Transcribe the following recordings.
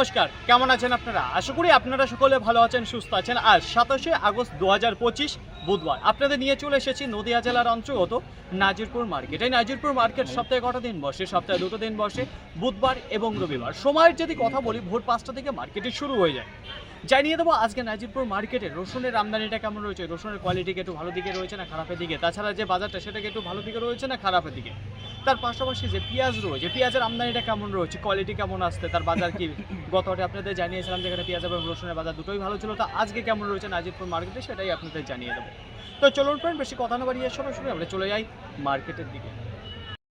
নমস্কার, কেমন আছেন আপনারা? আশা করি আপনারা সকলে ভালো আছেন, সুস্থ আছেন। আর সাতাশে আগস্ট দু হাজার পঁচিশ বুধবার আপনাদের নিয়ে চলে এসেছি নদীয়া জেলার অন্তর্গত নাজিরপুর মার্কেট। এই নাজিরপুর মার্কেট সপ্তাহে কটা দিন বসে? সপ্তাহে দুটো দিন বসে, বুধবার এবং রবিবার। সময়ের যদি কথা বলি, ভোর পাঁচটা থেকে মার্কেটে শুরু হয়ে যায়। জানিয়ে দেবো আজকে নাজিরপুর মার্কেটে রসুনের আমদানিটা কেমন রয়েছে? রসুনের কোয়ালিটি একটু ভালো দিকে রয়েছে না খারাপের দিকে? তাছাড়া যে বাজারটা সেটাকে একটু ভালো দিকে রয়েছে না খারাপের দিকে? তার পাশাপাশি যে পেঁয়াজ রয়েছে পেঁয়াজের আমদানিটা কেমন রয়েছে? কোয়ালিটি কেমন আসছে? তার বাজার কি গত হাটে আপনাদের জানিয়েছিলাম যেখানে পেঁয়াজ এবং রসুনের বাজার দুটোই ভালো ছিল। তা আজকে কেমন রয়েছে নাজিরপুর মার্কেটে সেটাই আপনাদের জানিয়ে দেবো। তো চলুন ফ্রেন্ড বেশি কথা না বাড়িয়ে সরাসরি আমরা চলে যাই মার্কেটের দিকে।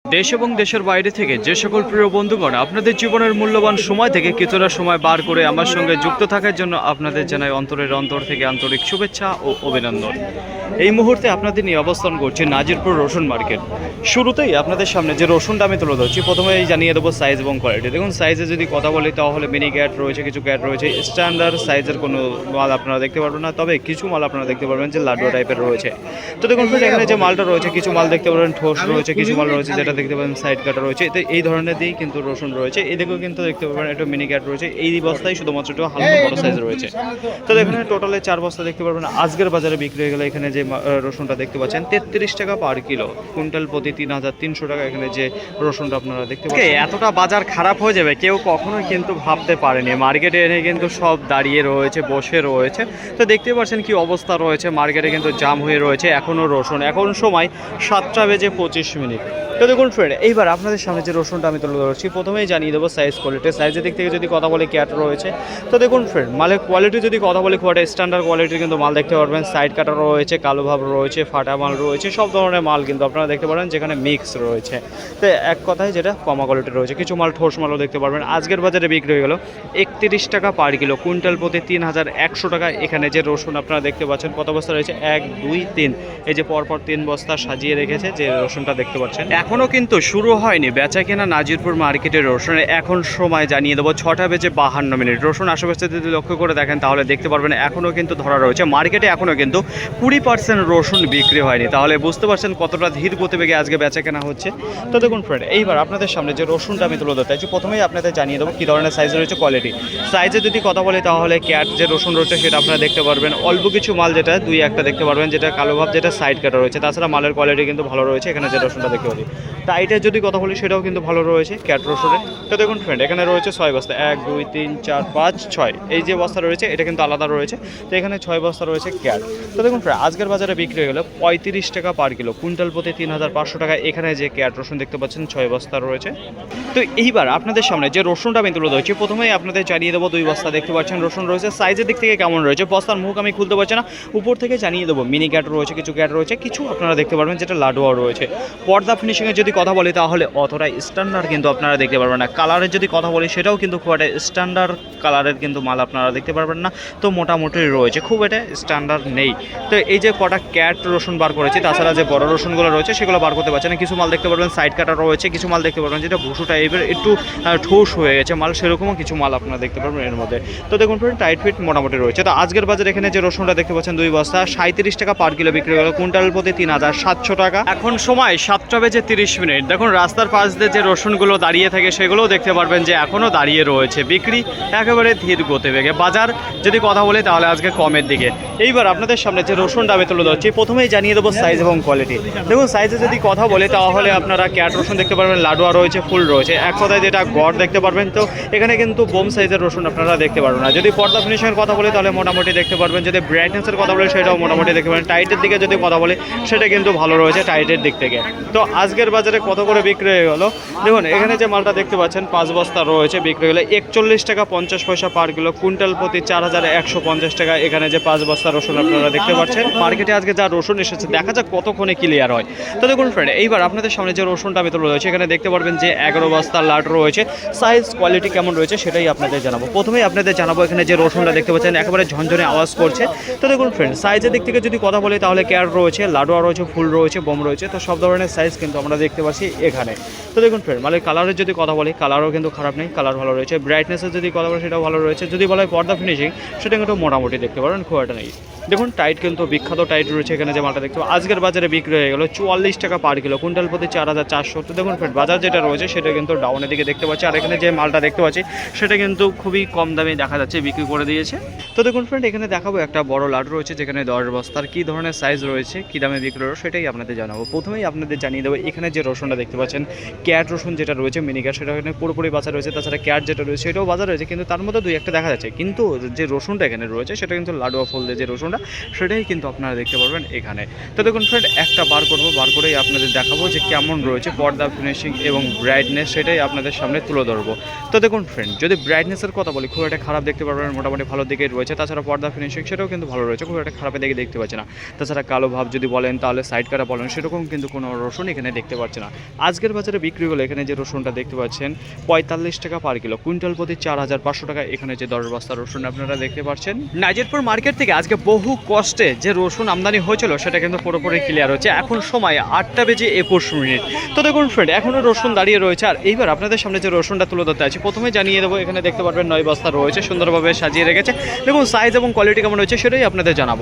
দেশ এবং দেশের বাইরে থেকে যে সকল প্রিয় বন্ধুগণ আপনাদের জীবনের মূল্যবান সময় থেকে কিছুটা সময় বার করে আমার সঙ্গে যুক্ত থাকার জন্য আপনাদের জানাই অন্তরের অন্তর থেকে আন্তরিক শুভেচ্ছা ও অভিনন্দন। এই মুহূর্তে আপনাদের নিয়ে অবস্থান করছি নাজিরপুর রসুন মার্কেট। শুরুতেই আপনাদের সামনে যে রসুনটা আমি তুলে ধরছি, প্রথমেই জানিয়ে দেবো সাইজ এবং কোয়ালিটি দেখুন সাইজে যদি কথা বলি, তাহলে মিনি গ্যাট রয়েছে, কিছু গ্যাট রয়েছে। স্ট্যান্ডার্ড সাইজের কোনো মাল আপনারা দেখতে পারবেন না, তবে কিছু মাল আপনারা দেখতে পারবেন যে লাড্ডু টাইপের রয়েছে। তো দেখুন এখানে যে মালটা রয়েছে, কিছু মাল দেখতে পারবেন ঠোস রয়েছে, কিছু মাল রয়েছে যেটা দেখতে পাবেন সাইড কাটা রয়েছে। তো এই ধরনের দিয়েই কিন্তু রসুন রয়েছে। এদিকেও কিন্তু দেখতে পাবেন একটু মিনি গ্যাট রয়েছে। এই বস্তায় শুধুমাত্র একটু হালকা বড় সাইজ রয়েছে। তো এখানে টোটালে চার বস্তা দেখতে পারবেন। আজকের বাজারে বিক্রি হয়ে গেলে এখানে যে রসুনটা দেখতে পাচ্ছেন তেত্রিশ টাকা পার কিলো কুইন্টাল প্রতি তিন হাজার তিনশো টাকা এখানে যে রসুনটা আপনারা দেখতে পাচ্ছেন। এতটা বাজার খারাপ হয়ে যাবে কেউ কখনোই কিন্তু ভাবতে পারেনি। মার্কেটে এনে কিন্তু সব দাঁড়িয়ে রয়েছে বসে রয়েছে। তো দেখতে পাচ্ছেন কি অবস্থা রয়েছে। মার্কেটে কিন্তু জাম হয়ে রয়েছে এখনও রসুন। এখন সময় সাতটা বেজে পঁচিশ মিনিট। তো দেখুন ফ্রেন্ড এইবার আপনাদের সামনে যে রসুনটা আমি তুলে ধরছি, প্রথমেই জানিয়ে দেবো সাইজ কোয়ালিটি সাইজের দিক থেকে যদি কথা বলি ক্যাট রয়েছে, তো দেখুন ফ্রেন্ড মালের কোয়ালিটি যদি কথা বলি খুব একটা স্ট্যান্ডার্ড কোয়ালিটির কিন্তু মাল দেখতে পারবেন। সাইড কাটা রয়েছে, কালো ভাব রয়েছে, ফাটা মাল রয়েছে, সব ধরনের মাল কিন্তু আপনারা দেখতে পারেন যেখানে মিক্স রয়েছে। তো এক কথায় যেটা কমা কোয়ালিটি রয়েছে, কিছু মাল ঠোস মালও দেখতে পারবেন। আজকের বাজারে বিক্রি হয়ে গেল একত্রিশ টাকা পার কিলো কুইন্টাল প্রতি তিন হাজার একশো টাকা। এখানে যে রসুন আপনারা দেখতে পাচ্ছেন, কত বস্তা রয়েছে? এক, দুই, তিন। এই যে পরপর তিন বস্তা সাজিয়ে রেখেছে, যে রসুনটা দেখতে পাচ্ছেন। এখনও কিন্তু শুরু হয়নি। বেচা কেনা নাজিরপুর মার্কেটের রসুনের এখন সময় জানিয়ে দেবো, ছটা বেজে বাহান্ন মিনিট। রসুন আশেপাশে যদি লক্ষ্য করে দেখেন, তাহলে দেখতে পারবেন এখনও কিন্তু ধরা রয়েছে। মার্কেটে এখনও কিন্তু কুড়ি পার্সেন্ট রসুন বিক্রি হয়নি। তাহলে বুঝতে পারছেন কতটা ধীর গতিবেগে আজকে বেচা কেনা হচ্ছে। তো দেখুন ফ্রেন্ড এইবার আপনাদের সামনে যে রসুনটা আমি তুলে ধরতে প্রথমেই আপনাদের জানিয়ে দেবো কী ধরনের সাইজ রয়েছে কোয়ালিটি সাইজে যদি কথা বলি, তাহলে ক্যাট যে রসুন রয়েছে, সেটা আপনারা দেখতে পারবেন। অল্প কিছু মাল যেটা, দুই একটা দেখতে পারবেন, যেটা কালো ভাব, যেটা সাইড কাটা রয়েছে। তাছাড়া মালের কোয়ালিটি কিন্তু ভালো রয়েছে, এখানে যে রসুনটা দেখতে পাচ্ছি। টাইটের যদি কথা বলি, সেটাও কিন্তু ভালো রয়েছে ক্যাট রসুনের। তো দেখুন ফ্রেন্ড এখানে রয়েছে ছয় বস্তা। এক, দুই, তিন, চার, পাঁচ, ছয়। এই যে বস্তা রয়েছে, এটা কিন্তু আলাদা রয়েছে। তো এখানে ছয় বস্তা রয়েছে ক্যাট তো দেখুন ফ্রেন্ড আজকের বাজারে বিক্রি হয়ে গেল পঁয়ত্রিশ টাকা পার কিলো কুইন্টাল প্রতি তিন হাজার পাঁচশো টাকা এখানে যে ক্যাট রসুন দেখতে পাচ্ছেন, ছয় বস্তা রয়েছে। তো এইবার আপনাদের সামনে যে রসুনটা আমি তুলে ধরছি, প্রথমেই আপনাদের জানিয়ে দেবো দুই বস্তা দেখতে পাচ্ছেন, রসুন রয়েছে। সাইজের দিক থেকে কেমন রয়েছে? বস্তার মুখ আমি খুলতে পারছি না। উপর থেকে জানিয়ে দেবো মিনি ক্যাট রয়েছে, কিছু ক্যাট রয়েছে, কিছু আপনারা দেখতে পারবেন, যেটা লাডুয়াও রয়েছে। পর্দা ফিনিশিংয়ে যদি কথা বলি তাহলে অতটা স্ট্যান্ডার্ড কিন্তু আপনারা দেখতে পারবেন না। কালারের যদি কথা বলি, সেটাও কিন্তু খুব একটা স্ট্যান্ডার্ড কালারের কিন্তু মাল আপনারা দেখতে পারবেন না। তো মোটামুটি রয়েছে, খুব এটা স্ট্যান্ডার্ড নেই। তো এই যে কটা ক্যাট রসুন বার করেছি, তাছাড়া যে বড় রসুনগুলো রয়েছে, সেগুলো বার করতে পারছেন না। কিছু মাল দেখতে পারবেন সাইড কাটা রয়েছে, কিছু মাল দেখতে পারবেন, যেটা ভুসু টাইপের একটু ঠোস হয়ে গেছে মাল, সেরকমও কিছু মাল আপনারা দেখতে পারবেন এর মধ্যে। তো দেখুন ফ্রেন্ড টাইট ফিট মোটামুটি রয়েছে। তো আজকের বাজার এখানে যে রসুনটা দেখতে পাচ্ছেন, দুই বস্তা সাঁত্রিশ টাকা পার কিলো বিক্রি হলো। কুইন্টাল প্রতি তিন হাজার সাতশো টাকা। এখন সময় সাতটা বেজে তিরিশ মিনিট দেখুন, রাস্তার পাশ দিয়ে যে রসুনগুলো দাঁড়িয়ে থাকে, সেগুলোও দেখতে পারবেন যে এখনও দাঁড়িয়ে রয়েছে। বিক্রি একেবারে ধীর গতিবেগে বাজার যদি কথা বলি, তাহলে আজকে কমের দিকে। এইবার আপনাদের সামনে যে রসুনটা আমি তুলে ধরছি, প্রথমেই জানিয়ে দেবো সাইজ এবং কোয়ালিটি দেখুন সাইজে যদি কথা বলে, তাহলে আপনারা ক্যাট রসুন দেখতে পারবেন, লাডুয়া রয়েছে, ফুল রয়েছে। এক কথায় যেটা গড় দেখতে পারবেন, তো এখানে কিন্তু বোম সাইজের রসুন আপনারা দেখতে পারবেন না। যদি পর্দা ফিনিশিংয়ের কথা বলি, তাহলে মোটামুটি দেখতে পারবেন। যদি ব্রাইটনেসের কথা বলি, সেটাও মোটামুটি দেখতে পারবেন। টাইটের দিকে যদি কথা বলি, সেটা কিন্তু ভালো রয়েছে টাইটের দিক থেকে। তো আজকের বাজারে কত করে বিক্রি হয়ে গেলো? দেখুন, এখানে যে মালটা দেখতে পাচ্ছেন, পাঁচ বস্তা রয়েছে, বিক্রি হলে একচল্লিশ টাকা পঞ্চাশ পয়সা পার কিলো, কুইন্টাল প্রতি চার হাজার একশো পঞ্চাশ টাকা, এখানে যে পাঁচ বস্তা রসুন আপনারা দেখতে পাচ্ছেন। মার্কেটে আজকে যা রসুন এসেছে, দেখা যাক কতক্ষণে ক্লিয়ার হয়। তো দেখুন ফ্রেন্ড এইবার আপনাদের সামনে যে রসুনটা আমি তুলে রয়েছে এখানে দেখতে পারবেন যে এগারো বস্তা লাট রয়েছে। সাইজ কোয়ালিটি কেমন রয়েছে, সেটাই আপনাদের জানাব। প্রথমেই আপনাদের জানাব এখানে যে রসুনটা দেখতে পাচ্ছেন, একেবারে ঝনঝনে আওয়াজ করছে। তো দেখুন ফ্রেন্ড সাইজের দিক থেকে যদি কথা বলি, তাহলে কেয়ার রয়েছে লাডুয়া রয়েছে, ফুল রয়েছে, বোম রয়েছে, তো সব ধরনের সাইজ কিন্তু আমরা দেখতে পাচ্ছি এখানে। তো দেখুন ফ্রেন্ড মানে কালারের যদি কথা বলি কালারও কিন্তু খারাপ নেই কালার ভালো রয়েছে। ব্রাইটনেসের যদি কথা বলি, সেটাও ভালো রয়েছে। যদি বলা হয় পর্দা ফিনিশিং সেটা কিন্তু মোটামুটি দেখতে পারেন, খুব একটা নেই। দেখুন টাইট কিন্তু বিখ্যাত টাইট রয়েছে এখানে যে মালটা দেখতে আজকের বাজারে বিক্রি হয়ে গেল চুয়াল্লিশ টাকা পার কিলো কুইন্টাল প্রতি চার হাজার চারশো। তো দেখুন ফ্রেন্ড বাজার যেটা রয়েছে সেটা কিন্তু ডাউনের দিকে দেখতে পাচ্ছি। আর এখানে যে মালটা দেখতে পাচ্ছি, সেটা কিন্তু খুবই কম দামে দেখা যাচ্ছে, বিক্রি করে দিয়েছে। তো দেখুন ফ্রেন্ড এখানে দেখাবো একটা বড় লাডু রয়েছে, যেখানে দশ বস্তার কী ধরনের সাইজ রয়েছে, কী দামে বিক্রি হলো সেটাই আপনাদের জানাব। প্রথমেই আপনাদের জানিয়ে দেবো, এখানে যে রসুনটা দেখতে পাচ্ছেন, ক্যাট রসুন যেটা রয়েছে মিনি ক্যাট সেটা এখানে পুরোপুরি বাজার রয়েছে। তাছাড়া ক্যাট যেটা রয়েছে, সেটাও বাজার রয়েছে, কিন্তু তার মধ্যে দুই একটা দেখা যাচ্ছে। কিন্তু যে রসুনটা এখানে রয়েছে, সেটা কিন্তু লাডুয়া ফল দিয়ে যে রসুনটা সেটাই কিন্তু আপনারা দেখতে পারবেন এখানে। তো দেখুন ফ্রেন্ড একটা বার করব, বার করেই আপনাদের দেখাবো যে কেমন রয়েছে পর্দা ফিনিশিং এবং ব্রাইটনেস সেটাই আপনাদের সামনে তুলে ধরবো। তো দেখুন ফ্রেন্ড যদি ব্রাইটনেসের কথা বলি, খুব একটা খারাপ দেখতে পারবেন, মোটামুটি ভালো দিকে রয়েছে। তাছাড়া পর্দা ফিনিশিং সেটাও কিন্তু ভালো রয়েছে, খুব একটা খারাপের দিকে দেখতে পাচ্ছি না। তাছাড়া কালো ভাব যদি বলেন, তাহলে সাইড কাটা বলেন, সেরকম কিন্তু কোনো রসুন এখানে দেখতে পাচ্ছি না। আজকের বাজারে বিক্রি হলো এখানে যে রসুনটা দেখতে পাচ্ছেন, পঁয়তাল্লিশ টাকা পার কিলো কুইন্টাল প্রতি চার হাজার পাঁচশো টাকা এখানে যে দশ বস্তা রসুন আপনারা দেখতে পাচ্ছেন। নাজিরপুর মার্কেট থেকে আজকে বহু কষ্টে যে রসুন আমদানি হয়েছিল, সেটা কিন্তু পুরোপুরি ক্লিয়ার হচ্ছে এখন সময় আটটা বেজে একুশ মিনিট। তো দেখুন ফ্রেন্ড এখনও রসুন দাঁড়িয়ে রয়েছে। আর এইবার আপনাদের সামনে যে রসুনটা তুলে ধরতে আছে, প্রথমে জানিয়ে দেবো, এখানে দেখতে পারবেন নয় বস্তা রয়েছে, সুন্দরভাবে সাজিয়ে রেখেছে। দেখুন সাইজ এবং কোয়ালিটি কেমন রয়েছে, সেটাই আপনাদের জানাব।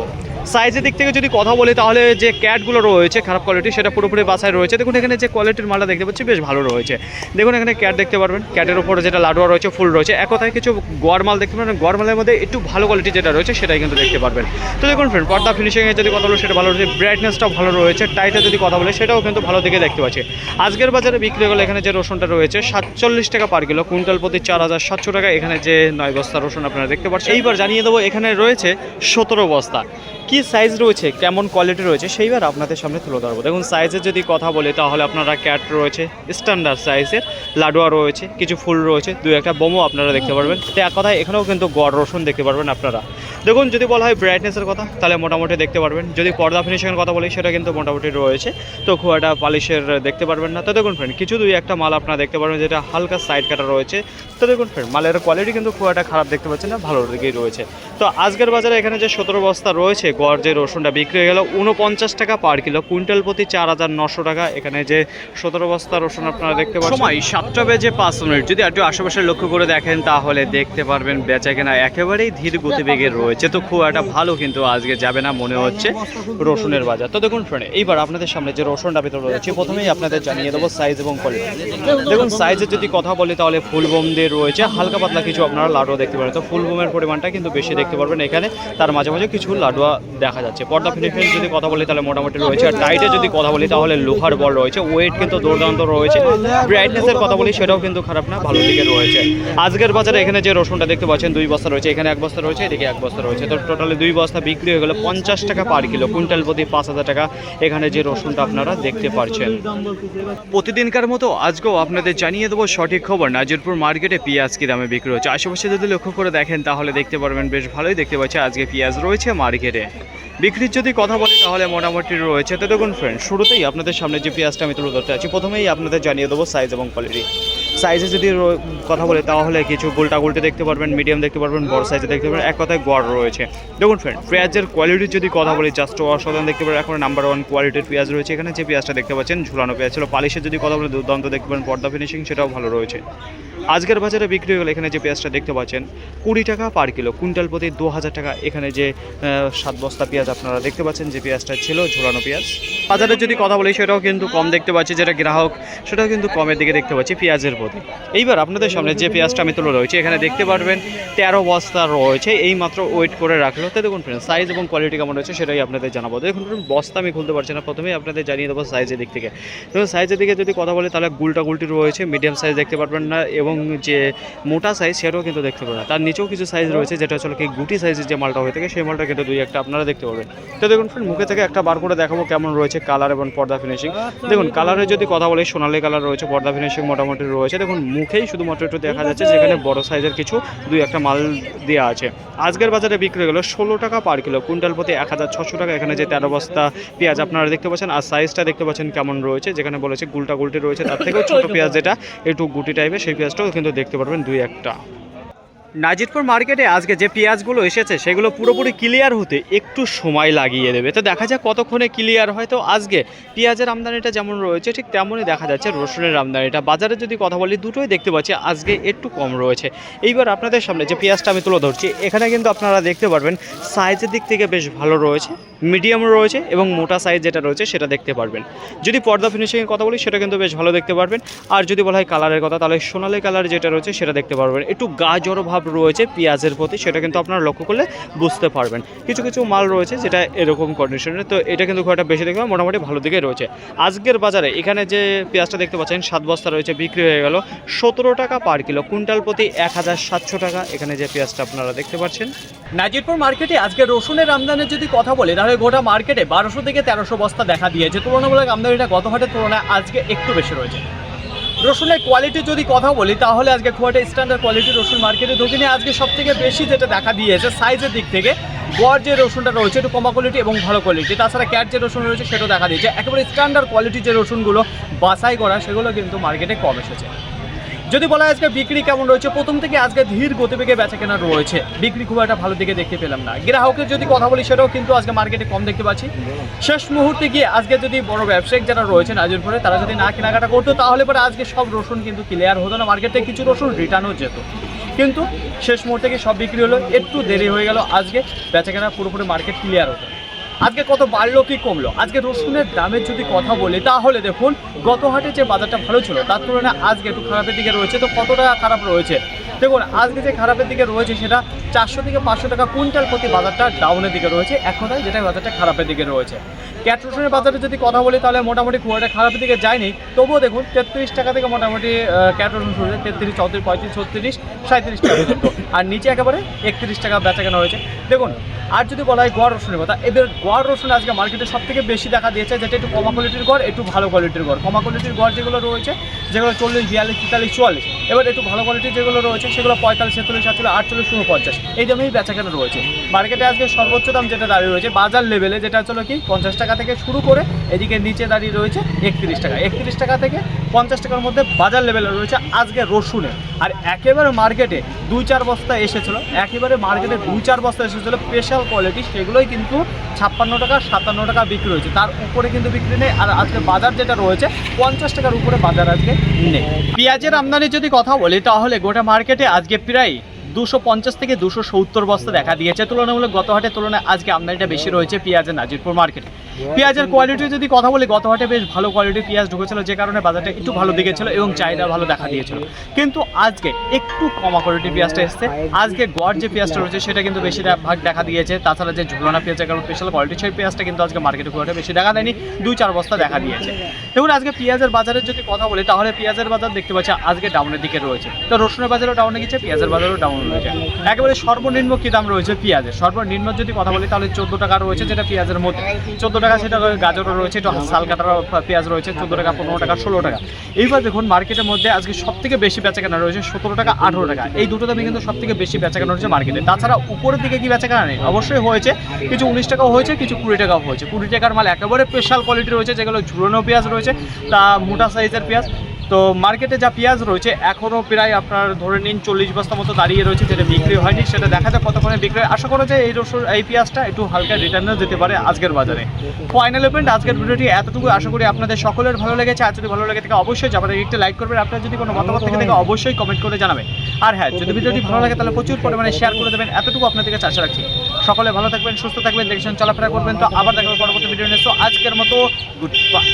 সাইজের দিক থেকে যদি কথা বলি, তাহলে যে ক্যাটগুলো রয়েছে, খারাপ কোয়ালিটি সেটা পুরোপুরি বাসায় রয়েছে। দেখুন, এখানে যে কোয়ালিটির মালটা দেখতে পাচ্ছি, বেশ ভালো রয়েছে। দেখুন, এখানে ক্যাট দেখতে পারবেন। ক্যাটের উপরে যেটা লাডুয়া রয়েছে, ফুল রয়েছে। এক কথায় কিছু গোয়ার মাল দেখতে পারবেন গোয়ার মালের মধ্যে একটু ভালো কোয়ালিটি যেটা রয়েছে, সেটাই কিন্তু দেখতে পারবেন। তো দেখুন ফ্রেন্ড পর্দা ফিনিশিংয়ে যদি কথা বলি, সেটা ভালো রয়েছে। ব্রাইটনেসটাও ভালো রয়েছে। টাইটে যদি কথা বলি, সেটাও কিন্তু ভালো দিকে দেখতে পাচ্ছি। আজকের বাজারে বিক্রি হলে এখানে যে রসুনটা রয়েছে, সাতচল্লিশ টাকা পার কিলো কুইন্টাল প্রতি চার হাজার সাতশো টাকা। এখানে যে নয় বস্তা রসুন আপনারা দেখতে পাচ্ছেন। এইবার জানিয়ে দেবো, এখানে রয়েছে সতেরো বস্তা। কি সাইজ রয়েছে, কেমন কোয়ালিটি রয়েছে, সেইবার আপনাদের সামনে তুলে ধরবো। দেখুন সাইজের যদি কথা বলি, তাহলে আপনারা ক্যাট রয়েছে স্ট্যান্ডার্ড সাইজের লাডুয়া রয়েছে, কিছু ফুল রয়েছে, দু একটা বোমও আপনারা দেখতে পারবেন। তো এক কথায় এখানেও কিন্তু গড় রসুন দেখতে পারবেন আপনারা। দেখুন, যদি বলা হয় ব্রাইটনেসের কথা, তাহলে মোটামুটি দেখতে পারবেন। যদি পর্দা ফিনিশিংয়ের কথা বলি, সেটা কিন্তু মোটামুটি রয়েছে। তো খুব একটা পালিশের দেখতে পারবেন না। তো দেখুন ফ্রেন্ড কিছু দুই একটা মাল আপনারা দেখতে পারবেন, যেটা হালকা সাইড কাটা রয়েছে। তো দেখুন ফ্রেন্ড মালের কোয়ালিটি কিন্তু খুব একটা খারাপ দেখতে পাচ্ছেন না ভালো দিকেই রয়েছে। তো আজকের বাজারে এখানে যে সতেরো বস্তা রয়েছে, গড় যে রসুনটা বিক্রি হয়ে গেল উনপঞ্চাশ টাকা পার কিলো কুইন্টাল প্রতি চার হাজার নশো টাকা। এখানে যে সতেরো বস্তা রসুন আপনারা দেখতে পাচ্ছেন। সময়, সাতটা বেজে পাঁচ মিনিট। যদি একটু আশেপাশে লক্ষ্য করে দেখেন, তাহলে দেখতে পারবেন বেচা কেনা একেবারেই ধীর গতিবেগে রয়েছে। তো খুব একটা ভালো কিন্তু আজকে যাবে না, মনে হচ্ছে রসুনের বাজার। তো দেখুন ফ্রেন্ড, এইবার আপনাদের সামনে যে রসুনটা ভিতরে রয়েছে প্রথমেই আপনাদের জানিয়ে দেবো সাইজ এবং কোয়ালিটি দেখুন সাইজের যদি কথা বলি তাহলে ফুল বোম দিয়ে রয়েছে, হালকা পাতলা কিছু আপনারা লাডুয়া দেখতে পারেন। তো ফুল বোমের পরিমাণটা কিন্তু বেশি দেখতে পারবেন এখানে, তার মাঝে মাঝে কিছু লাডুয়া দেখা যাচ্ছে। পর্দা ফিনিশিং যদি কথা বলি তাহলে মোটামুটি রয়েছে। আর টাইটে যদি কথা বলি তাহলে লোহার বল রয়েছে ওয়েট কিন্তু দুর্দান্ত রয়েছে। ব্রাইটনেসের কথা বলি সেটাও কিন্তু খারাপ না, ভালো দিকে রয়েছে। আজকের বাজারে এখানে যে রসুনটা দেখতে পাচ্ছেন, দুই বস্তা রয়েছে, এখানে এক বস্তা রয়েছে, এদিকে এক বস্তা রয়েছে। তো টোটালি দুই বস্তা বিক্রি হয়ে গেলে পঞ্চাশ টাকা পার কিলো কুইন্টাল প্রতি পাঁচ হাজার টাকা। এখানে যে রসুনটা আপনারা দেখতে পারছেন। প্রতিদিনকার মতো আজকেও আপনাদের জানিয়ে দেবো সঠিক খবর। নাজিরপুর মার্কেটে পেঁয়াজ কি দামে বিক্রি হচ্ছে? আশেপাশে যদি লক্ষ্য করে দেখেন, তাহলে দেখতে পারবেন বেশ ভালোই দেখতে পাচ্ছি। আজকে পেঁয়াজ রয়েছে মার্কেটে। বিক্রির যদি কথা বলি, তাহলে মোটামুটি রয়েছে। তো দেখুন ফ্রেন্ড শুরুতেই আপনাদের সামনে যে পেঁয়াজটা আমি তুলে ধরতে আছি প্রথমেই আপনাদের জানিয়ে দেবো সাইজ এবং কোয়ালিটি সাইজে যদি কথা বলে, তাহলে কিছু গোলটা গোলটে দেখতে পারবেন মিডিয়াম দেখতে পারবেন, বড় সাইজে দেখতে পারবেন। এক কথায় গড় রয়েছে। দেখুন ফ্রেন্ড পেঁয়াজের কোয়ালিটির যদি কথা বলি জাস্ট অসাধারণ দেখতে পারেন। এখন নাম্বার ওয়ান কোয়ালিটির পেঁয়াজ রয়েছে এখানে। যে পেঁয়াজটা দেখতে পাচ্ছেন, ঝুলানো পেঁয়াজ ছিল। পালিশের যদি কথা বলে, দুর্দান্ত দেখতে পারেন। পর্দা ফিনিশিং সেটাও ভালো রয়েছে। আজকের বাজারে বিক্রি গেলে। এখানে যে পেঁয়াজটা দেখতে পাচ্ছেন, কুড়ি টাকা পার কিলো। কুইন্টাল প্রতি দু হাজার টাকা। এখানে যে সাত বস্তা পেঁয়াজ আপনারা দেখতে পাচ্ছেন, যে পেঁয়াজটা ছিল ঝোলানো পেঁয়াজ। বাজারে যদি কথা বলি, সেটাও কিন্তু কম দেখতে পাচ্ছি, যেটা গ্রাহক, সেটাও কিন্তু কমের দিকে দেখতে পাচ্ছি পেঁয়াজের প্রতি। এইবার আপনাদের সামনে যে পেঁয়াজটা আমি তুলে রয়েছে এখানে দেখতে পারবেন, তেরো বস্তা রয়েছে। এই মাত্র ওয়েট করে রাখল। তো দেখুন ফ্রেন্ড সাইজ এবং কোয়ালিটি কেমন রয়েছে, সেটাই আপনাদের জানাব। দেখুন বস্তা আমি খুলতে পারছি না। প্রথমেই আপনাদের জানিয়ে দেবো সাইজের দিক থেকে। দেখুন সাইজের দিকে যদি কথা বলি, তাহলে গুলটা গুলটি রয়েছে। মিডিয়াম সাইজ দেখতে পারবেন না এবং যে মোটা সাইজ সেটাও কিন্তু দেখতে পারবেন না তার নিচেও কিছু সাইজ রয়েছে যেটা আসলে কি গুটি সাইজের যে মালটা হয়ে থাকে সেই মালটা কিন্তু দুই একটা আপনারা দেখতে পাবেন। তো দেখুন ফ্রেন্ড মুখে থেকে একটা বার করে দেখাবো কেমন রয়েছে কালার এবং পর্দা ফিনিশিং দেখুন কালারের যদি কথা বলি সোনালি কালার রয়েছে পর্দা ফিনিশিং মোটামুটি রয়েছে। দেখুন মুখেই শুধুমাত্র একটু দেখা যাচ্ছে যেখানে বড় সাইজের কিছু দুই একটা মাল দেওয়া আছে। আজকের বাজারে বিক্রি গেল ষোলো টাকা পার কিলো কুইন্টাল প্রতি এক হাজার ছশো টাকা। এখানে যে তেরো বস্তা পেঁয়াজ আপনারা দেখতে পাচ্ছেন আর সাইজটা দেখতে পাচ্ছেন কেমন রয়েছে যেখানে বলেছে গুলটা গুলটি রয়েছে তার থেকেও ছোটো পেঁয়াজ যেটা একটু গুটি টাইপের সেই পেঁয়াজটাও কিন্তু দেখতে পারবেন দুই একটা। নাজিরপুর মার্কেটে আজকে যে পেঁয়াজগুলো এসেছে, সেগুলো পুরোপুরি ক্লিয়ার হতে একটু সময় লাগিয়ে দেবে। তো দেখা যাক কতক্ষণে ক্লিয়ার হয়। তো আজকে পেঁয়াজের আমদানিটা যেমন রয়েছে, ঠিক তেমনই দেখা যাচ্ছে রসুনের আমদানিটা। বাজারে যদি কথা বলি, দুটোই দেখতে পাচ্ছি, আজকে একটু কম রয়েছে। এইবার আপনাদের সামনে যে পেঁয়াজটা আমি তুলে ধরছি, এখানে কিন্তু আপনারা দেখতে পারবেন সাইজের দিক থেকে বেশ ভালো রয়েছে। মিডিয়াম রয়েছে এবং মোটা সাইজ যেটা রয়েছে সেটা দেখতে পারবেন। যদি পর্দা ফিনিশিংয়ের কথা বলি, সেটা কিন্তু বেশ ভালো দেখতে পারবেন। আর যদি বলা হয় কালারের কথা, তাহলে সোনালি কালার যেটা রয়েছে সেটা দেখতে পারবেন। একটু গাজর ভাব রয়েছে পেঁয়াজের প্রতি, সেটা কিন্তু আপনারা লক্ষ্য করলে বুঝতে পারবেন। কিছু কিছু মাল রয়েছে যেটা এরকম কন্ডিশনে তো এটা কিন্তু খুব একটা বেশি দেখবে মোটামুটি ভালো দিকে রয়েছে। আজকের বাজারে এখানে যে পেঁয়াজটা দেখতে পাচ্ছেন, সাত বস্তা রয়েছে, বিক্রি হয়ে গেল সতেরো টাকা পার কিলো। কুইন্টাল প্রতি এক হাজার সাতশো টাকা। এখানে যে পেঁয়াজটা আপনারা দেখতে পাচ্ছেন। নাজিরপুর মার্কেটে আজকে রসুনের আমদানির যদি কথা বলি, তাহলে গোটা মার্কেটে বারোশো থেকে তেরোশো বস্তা দেখা দিয়েছে। তুলনামূলক আমদানিটা গত হাটের তুলনায় আজকে একটু বেশি রয়েছে। রসুনের কোয়ালিটি যদি কথা বলি, তাহলে আজকে খুব একটা স্ট্যান্ডার্ড কোয়ালিটির রসুন মার্কেটে ঢুকিনি। আজকে সব থেকে বেশি যেটা দেখা দিয়েছে সাইজের দিক থেকে, গড় যে রসুনটা রয়েছে, একটু কমা কোয়ালিটি এবং ভালো কোয়ালিটি তাছাড়া ক্যাট যে রসুন রয়েছে, সেটাও দেখা দিয়েছে। একেবারে স্ট্যান্ডার্ড কোয়ালিটির যে রসুনগুলো বাছাই করা, সেগুলো কিন্তু মার্কেটে কম এসেছে। যদি বলা আজকে বিক্রি কেমন রয়েছে, প্রথম থেকে আজকে ধীর গতিবেগে বেচা কেনা রয়েছে। বিক্রি খুব একটা ভালো দিকে দেখতে পেলাম না। গ্রাহকের যদি কথা বলি, সেটাও কিন্তু আজকে মার্কেটে কম দেখতে পাচ্ছি। শেষ মুহূর্তে গিয়ে আজকে যদি বড় ব্যবসায়িক যারা রয়েছে নাজিরপুরে তারা যদি না কেনাকাটা করতো, তাহলে পরে আজকে সব রসুন কিন্তু ক্লিয়ার হতো না। মার্কেটে কিছু রসুন রিটার্নও যেত। কিন্তু শেষ মুহূর্তে গিয়ে সব বিক্রি হলো। একটু দেরি হয়ে গেল। আজকে বেচা কেনা পুরোপুরি মার্কেট ক্লিয়ার হতো। আজকে কত বাড়লো, কি কমলো? আজকে রসুনের দামের যদি কথা বলি, তাহলে দেখুন গত হাটে যে বাজারটা ভালো ছিল, তার তুলনায় আজকে একটু খারাপের দিকে রয়েছে, তো কত টাকা খারাপ রয়েছে? দেখুন, আজকে যে খারাপের দিকে রয়েছে সেটা চারশো থেকে পাঁচশো টাকা কুইন্টাল প্রতি বাজারটা ডাউনের দিকে রয়েছে। কথায় যেটা বাজারটা খারাপের দিকে রয়েছে। ক্যাট রসুনের বাজারে যদি কথা বলি, তাহলে মোটামুটি খুব একটা খারাপের দিকে যায়নি। তবুও দেখুন, তেত্রিশ টাকা থেকে মোটামুটি ক্যাট রসুন শুরু হয়েছে, তেত্রিশ, চৌত্রিশ, পঁয়ত্রিশ, ছত্রিশ সাঁত্রিশ টাকা পর্যন্ত। আর নিচে একেবারে একত্রিশ টাকা বেচা কেনা হয়েছে। দেখুন, আর যদি বলা হয় গড় রসুনের কথা, এদের গড় রসুন আজকে মার্কেটে সব থেকে বেশি দেখা দিয়েছে, যেটা একটু কমা কোয়ালিটির গড়, একটু ভালো কোয়ালিটির গড়। কমা কোয়ালিটির গড় যেগুলো রয়েছে, যেগুলো চল্লিশ, বিয়াল্লিশ, তেতাল্লিশ, চুয়াল্লিশ, এবার একটু ভালো কোয়ালিটির যেগুলো রয়েছে, সেগুলো পঁয়তাল্লিশ, ছেচল্লিশ, সাতচল্লিশ, আটচল্লিশ উনপঞ্চাশ এই দামেই বেচা কেনা রয়েছে। মার্কেটে আজকে সর্বোচ্চ দাম যেটা দাঁড়িয়ে রয়েছে, বাজার লেভেলে যেটা হলো কি, পঞ্চাশ টাকা থেকে শুরু করে এদিকে নিচে দাঁড়িয়ে রয়েছে একত্রিশ টাকা। একত্রিশ টাকা থেকে পঞ্চাশ টাকার মধ্যে বাজার লেভেলে রয়েছে আজকে রসুনের আর একেবারে মার্কেটে দুই, চার বস্তা এসেছিল, একেবারে মার্কেটে দুই, চার বস্তা এসেছিল স্পেশাল কোয়ালিটি সেগুলোই কিন্তু ছাপ্পান্ন টাকা, সাতান্ন টাকা বিক্রি হয়েছে। তার উপরে কিন্তু বিক্রি নেই। আর আজকে বাজার যেটা রয়েছে, পঞ্চাশ টাকার উপরে বাজার আজকে নেই। পেঁয়াজের আমদানি যদি কথা বলি, তাহলে গোটা মার্কেটে আজকে প্রায় দুশো পঞ্চাশ থেকে দুশো সত্তর বস্তা দেখা দিয়েছে। তুলনামূলক গত হাটের তুলনায় আজকে আমদানিটা বেশি রয়েছে পেঁয়াজের নাজিরপুর মার্কেটে। পেঁয়াজের কোয়ালিটি যদি কথা বলি গত হাটে বেশ ভালো কোয়ালিটির পেঁয়াজ ঢুকেছিল, যে কারণে বাজারটা একটু ভালো দিকে ছিল এবং চাহিদা ভালো দেখা দিয়েছিল। কিন্তু আজকে একটু কমা কোয়ালিটির পেঁয়াজটা এসছে। আজকে গড় যে পেঁয়াজটা রয়েছে, সেটা কিন্তু বেশি ভাগ দেখা দিয়েছে। তাছাড়া যে ঝুলানা পেঁয়াজ কারণ স্পেশাল কোয়ালিটি সেই পেঁয়াজটা কিন্তু আজকে মার্কেটে খুব বেশি দেখা দেয়নি। দুই চার বস্তা দেখা দিয়েছে। দেখুন, আজকে পেঁয়াজের বাজারের যদি কথা বলি, তাহলে পেঁয়াজের বাজার দেখতে পাচ্ছি, আজকে ডাউনের দিকে রয়েছে। তো রসুনের বাজারও ডাউনে গেছে, পেঁয়াজের বাজারও ডাউন রয়েছে? একেবারে সর্বনিম্ন কি দাম রয়েছে পেঁয়াজের? সর্বনিম্ন যদি কথা বলি, তাহলে চোদ্দ টাকা রয়েছে যেটা পেঁয়াজের মধ্যে। চোদ্দ টাকা সেটা গাজরও রয়েছে, একটু সাল কাটার পেঁয়াজ রয়েছে, চোদ্দ টাকা, পনেরো টাকা, ষোলো টাকা। এইবার দেখুন, মার্কেটের মধ্যে আজকে সব থেকে বেশি বেচা কেনা রয়েছে, সতেরো টাকা, আঠেরো টাকা। এই দুটো দামে কিন্তু সব থেকে বেশি বেচা কেনা রয়েছে মার্কেটে। তাছাড়া উপরের দিকে কি বেচা কেনা নেই? অবশ্যই হয়েছে, কিছু উনিশ টাকাও হয়েছে, কিছু কুড়ি টাকাও হয়েছে। কুড়ি টাকার মাল একেবারে স্পেশাল কোয়ালিটি রয়েছে, যেগুলো ঝুলানো পেঁয়াজ রয়েছে, তা মোটা সাইজের পেঁয়াজ। তো মার্কেটে যা পেঁয়াজ রয়েছে এখনও প্রায় আপনার ধরে নিন চল্লিশ বস্তা মতো দাঁড়িয়ে রয়েছে, যেটা বিক্রি হয়নি। সেটা দেখা যাক কতক্ষণে বিক্রি। আশা করা যায় এই রসুন, এই পেঁয়াজটা একটু হালকা রিটার্নও যেতে পারে আজকের বাজারে। ফাইনাল ইভেন্ট আজকের ভিডিওটি এতটুকু। আশা করি আপনাদের সকলের ভালো লেগেছে। আর যদি ভালো লেগে থাকে, অবশ্যই যাবেন একটু লাইক করবেন। আপনার যদি কোনো মতামত থেকে থাকে অবশ্যই কমেন্ট করে জানাবেন। আর হ্যাঁ যদি ভিডিওটি ভালো লাগে, তাহলে প্রচুর পরিমাণে শেয়ার করে দেবেন। এতটুকু আপনাদের কাছে আশা রাখছি। সকলে ভালো থাকবেন, সুস্থ থাকবেন দেখছেন চলাফেরা করবেন। তো আবার দেখা হবে পরবর্তী ভিডিও নিয়ে। আজকের মতো গুড বাই